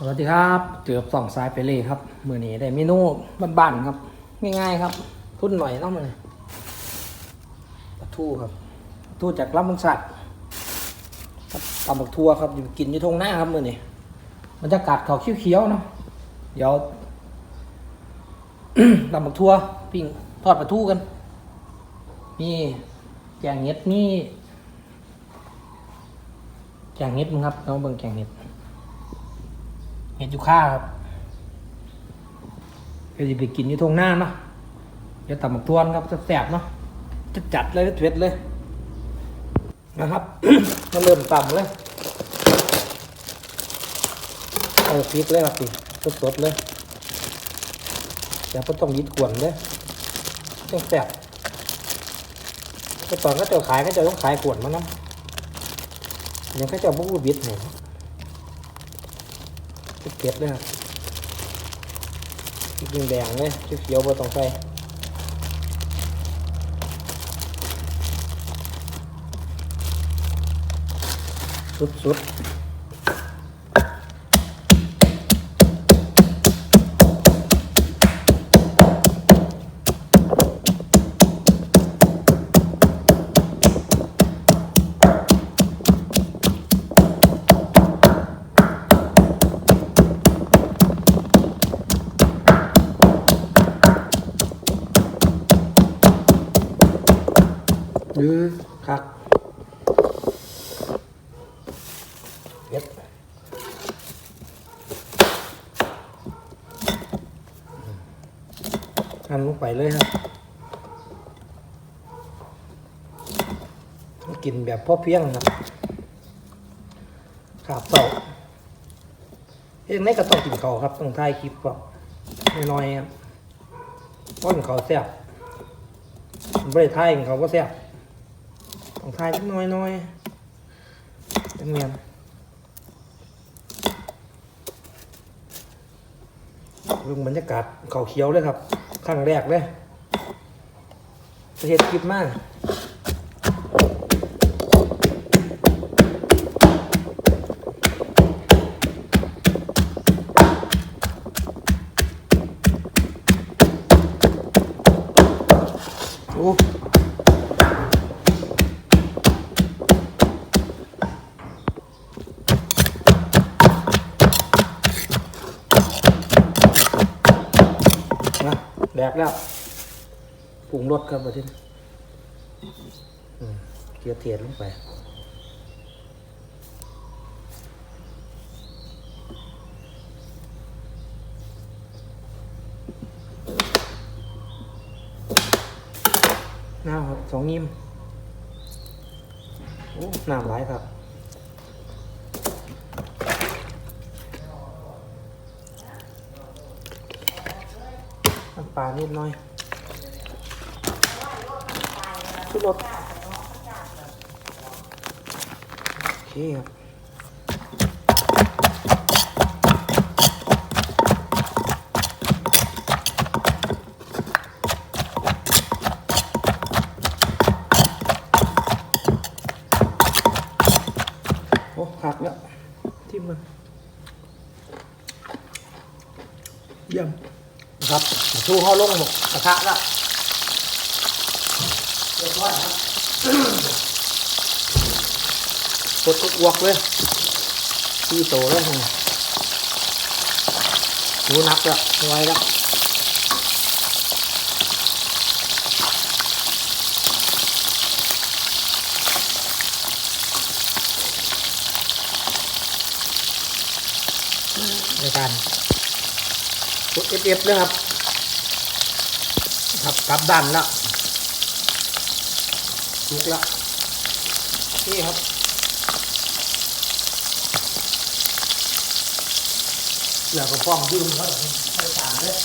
สวัสดีครับเจอสองสายไปเลยครับ มือนี้ได้เมนูบ้านๆครับ ง่ายๆครับ ทุนหน่อยเนาะมือปลาทูครับปลาทูจากลำมังสัตว์ครับตำบักทัวครับอยู่กินอยู่ทงหน้าครับมือนี้บรรยากาศเขาเขียวๆเนาะเดี๋ยวตำบักทัวปิ้งทอดปลาทูกันมีแกงเห็ดมีแกงเห็ดมั้งครับน้องเบิ่งแกงเห็ด เห็ดยูค่าครับเดี๋ยวจะไปกินอยู่ทงหน้าเนาะเดี๋ยวตำหมักทวนครับแซ่บๆเนาะจะจัดเลยเผ็ดเลยนะครับมาเริ่มตำเลยเอาพริกเลยครับพี่สดๆเลยอย่าไปต้องยิดขวนเลยต้องแซ่บแต่ตอนก็จ้าขายก็จะต้องขายขวนมานะยังก็จะบุ้บิดหน่ อยเก็บเลยครับพริกแดงๆเลยเขียวๆบ่ต้องใส่สุดๆ ยือคักเก็บทำลงไปเลยครับกินแบบพอเพียงครับขาบเต่าเอ้ยไม่ก็ต้องกินเขาครับต้องถ่ายคลิปก่อนน้อยๆครับป้อนเขาแซ่บไม่ได้ถ่ายเขาก็แซ่บ ของถ่ายนิดน้อยน้อยๆเป็นเมียนเรื่องบรรยากาศเขาเขียวเลยครับครั้งแรกเลยเห็ดคลิปมาก แดกแล้วปรุงรสครับประเทศเกลือเทียนลงไปน้ำครับสองยิ้มโอ้น้ำไหลายครับ น้ำป ลานิดหน่อยชุดรสโอเคครับโอ้หักแล้วทิ่มมันเยี่ยม ครับชูเข้าลงหมดกระทะแล้วเรียบร้อยครับกดทุกวกเลยที่โตแล้วไงหนูนักแล้วไวแล้วในการกดเอฟเอฟเลยครับ ครับกลับด้านแล้วลุกแล้วนี่ครับเหลือก็ฟ้องยืมเขาให้ตามเลย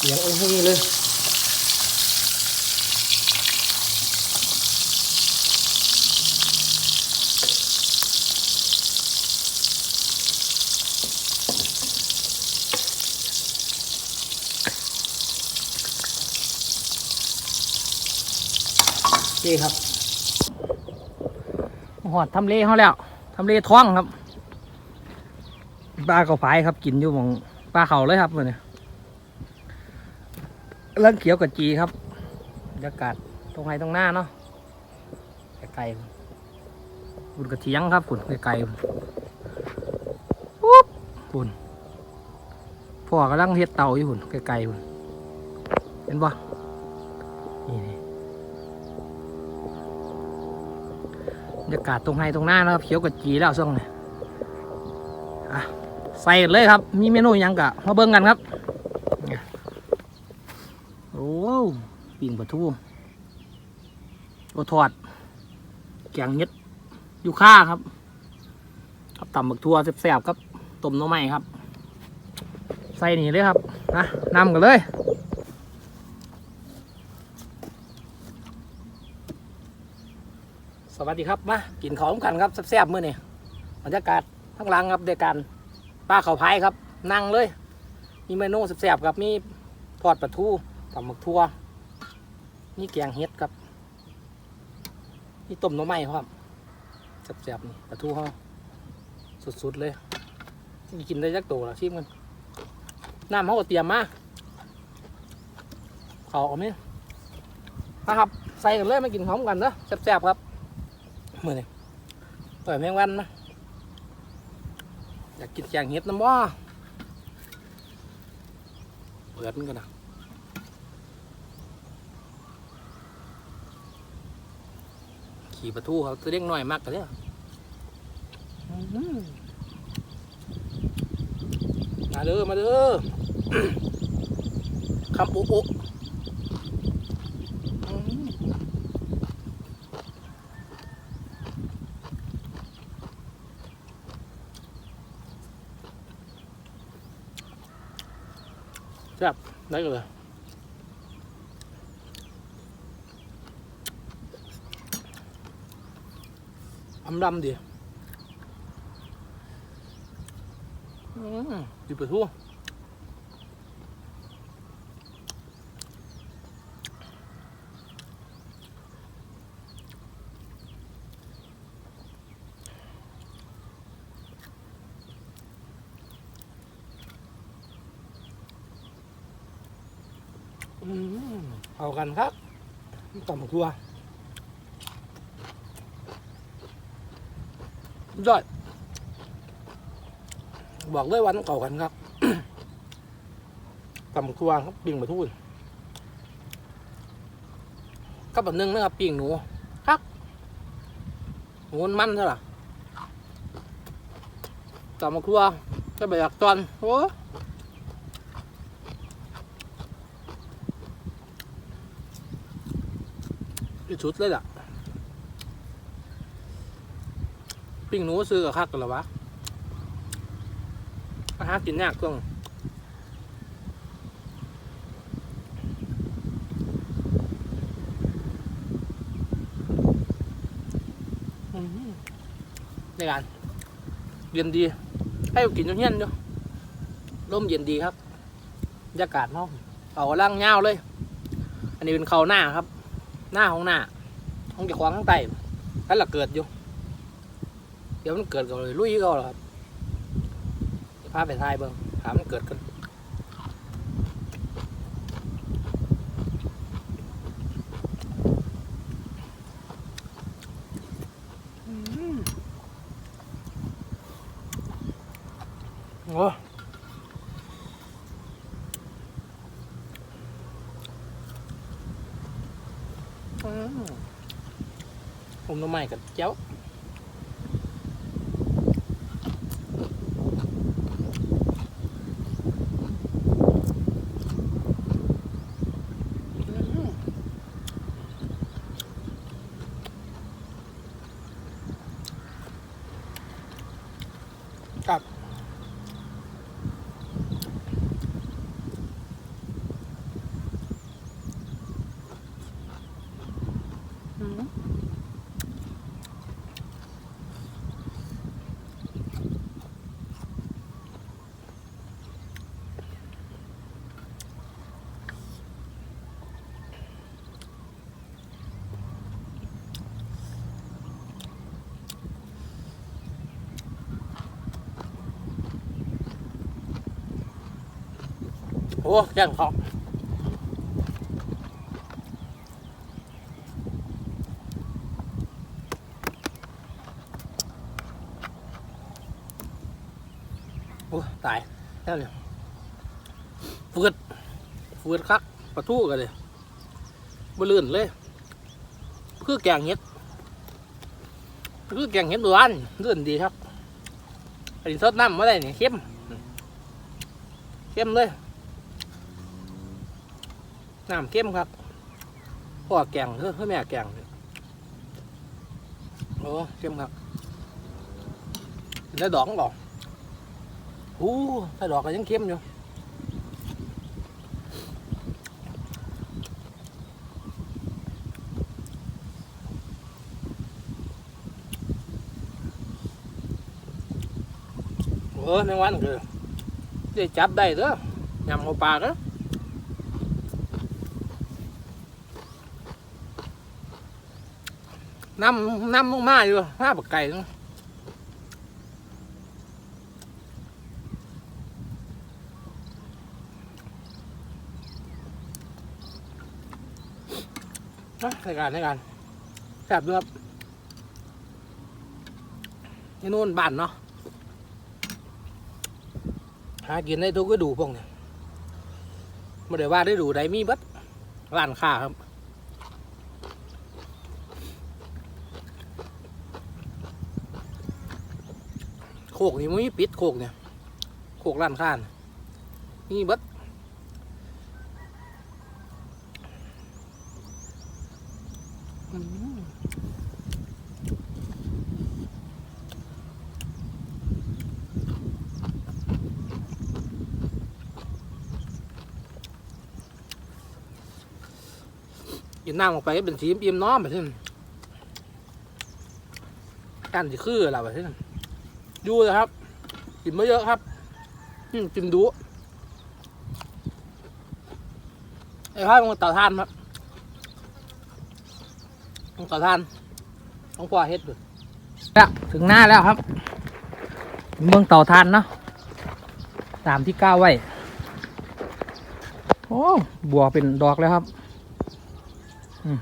เลี้ยงไอ้ให้เลย นี่ครับหอดทำเลเขาแล้วทำเลท้องครับปลาเขาพายครับกินอยู่มองปลาเขาเลยครับมื่อนี้เรื่องเขียวกับจีครับบรรยากาศตรงไหนตรงหน้าเนาะไกลๆคุณกระเทียงครับคุณไกลๆพุ่นปุ๊บคุณพ่อกำลังเฮ็ดเตาอยู่คุณไกลๆคุณเห็นปะนี่ ยากาศตรงไฮตรงหน้านะครับเขียวกับจีแล้วช่วงนี้อะใส่เลยครับ มีเมนูยังกะมาเบิ่งกันครับโอ้ปิ่งปลาทูโอทอด แกงเห็ดอยู่ข้าครับครับตำบักทั่วแซ่บๆครับต้มน้ำไม้ครับ ใส่นี่เลยครับนะนำกันเลย สวัสดีครับมากินของกันครับแซ่บๆมื้อนี้บรรยากาศทั้างหลังครับเด็กกันป้าเขาพายครับ นั่งเลย มีเมนูแซ่บๆครับมีทอดปลาทูตำหมึกทั่วมีแกงเห็ดครับมีต้มหน่อไม้ครับแซ่บๆนี่ปลาทูเขาสุดๆเลยนี่กินได้จักโตละชิมกันน้ำเขาก็เตรียมมาเขาเอาไหมมาครับ ใส่กันเลยมากินพร้อมกันนะแซ่บๆครับ มื่อนี่ต่อยแมงวันนะอยากกินแกงเห็ดน้ำว่าเปิดมันกันนะขี่ประตูเขาตัวเล็กน้อยมากกันเนี่ยมาเด้อมาเด้อคำโอ๊ะโอ๊ะอืม แซ่บได้กันเลยอำดำดีอืมดีไปทั่วอืมเอา กันครับต่ำทัวสุดยอดบอกเลยวันเก่ากันครับต่ำทัวครับปิ่งมาทูนก็แบบนึงนะครับปิ่งหนูครับหนูมันใช่หรอต่ำทัวก็แบบตอนโอ้ ที่ชุดเลยล่ะ ปิ้งหนูซื้อกับคักกันหรอวะอาหารกินยากต้องในการเย็นดีให้กินจนเฮี้ยนอยู่ร่มเย็นดีครับบรรยากาศเนาะเขาล่างเงาเลย อันนี้เป็นเขาหน้าครับ หน้าของหน้าของจะควางข้างใต้นั่นแหละเกิดอยู่ เดี๋ยวมันเกิดก็เลยลุยก็หรอครับจะพาไปทายเบิ้งถามมันเกิดกันอืมโอ้อืม ผมน้ำใหม่กับเจ้า โอ้แจ้งเขาโอ้ตายแล้วเนี่ยฟืดฟืดคักปลาทูกันเลยบลื่นเลยคือแกงเห็ดคือแกงเห็ดหวานลื่นดีครับอันนี้สดน้ำมาได้เนี่ยเข้มเข้มเลย น้ำเข้มครับพ่อแกงเฮ้ยแม่แกงโอ้เข้มครับได้ดอกก่อนอู้ได้ดอกก็ยังเข้มอยู่เออในวันคือได้จับได้เด้อยำเอาปลาเด้อ น้ำน้ำลงมาอยู่ห้าปักไก่เนาะอะในการในการแซ่บด้วยครับที่นู่นบ้านเนาะหากินได้ทุกฤดูพวกเนี่ยไม่ได้ว่าได้ดูใดมีบัดร้านค้าครับ กนี่มันมีปิดโคกเนี่ยโคกร้านข้านนี่บัดอืมกินน้ำออกไปก็เป็นสีเอิ่มน้อมไปที่กันจะคืออะไรไปที่นั่น ดูเลยครับกินไม่เยอะครับอืมกินดูไอ้พ่อมันเต่าทานครับมันเต่าทานต้องพ่อเฮ็ดดูแล้วถึงหน้าแล้วครับ เมืองเต่าทานเนาะตามที่ก้าวไว้ โอ้บัวเป็นดอกแล้วครับ อืม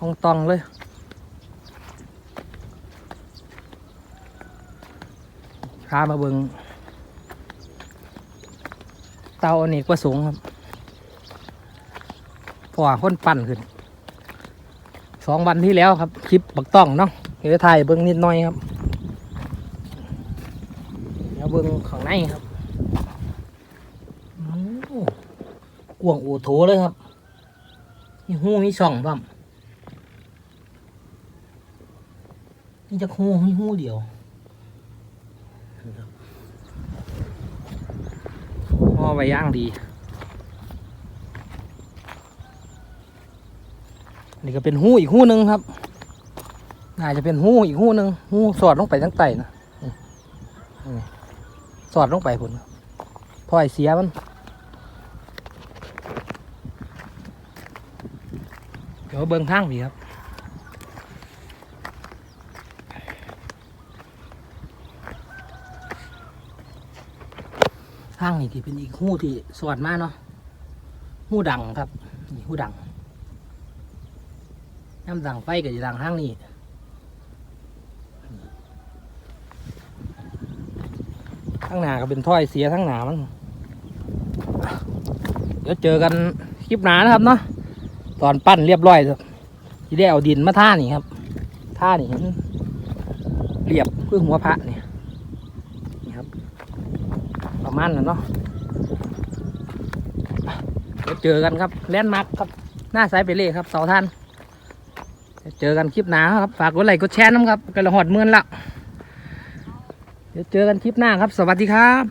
ห้องตองเลย พามาเบิงเตาอเนกประสงค์ครับพราะว่าคนปั่นขึ้นสองวันที่แล้วครับ คลิปบักต้องเนาะเดี๋ยวถ่ายเบิ้งนิดหน่อยครับเดี๋ยวเบิ้งข้างในครับโอ้กวงโอโถเลยครับมีหูมีช่องบ้างนี่จะหูมีหูเดียว ห่อไว้ย่างดี นี่ก็เป็นหู้อีกหู้หนึ่งครับน่าจะเป็นหู้อีกหู้หนึ่งหู้สอดลงไปทั้งไตนะสอดลงไปผลพอไอเสียมัน เดี๋ยวเบิ้งทางพี่ครับ ทางนี่ที่เป็นอีกหู้ที่สวดมากเนาะหู้ดังครับนี่หู้ดังน้ำดังไฟกับดังทางนี้ข้างหน้าก็เป็นถ้อยเสียทั้งหนามันเดี๋ยวเจอกันคลิปหนานะครับเนาะตอนปั้นเรียบร้อยที่ได้เอาดินมาท่านี่ครับท่านี่เห็นเรียบเพื่อหัวพระนี่ครับ ประมาณนั้นเนาะเดี๋ยวเจอกันครับแลนด์มาร์คครับ หน้าสายไปเล่ครับเสาท่านเดี๋ยวเจอกันคลิปหน้าครับ ฝากกดไลค์กดแชร์น้ำครับกันละหอดเมือนละเดี๋ยวเจอกันคลิปหน้าครับ สวัสดีครับ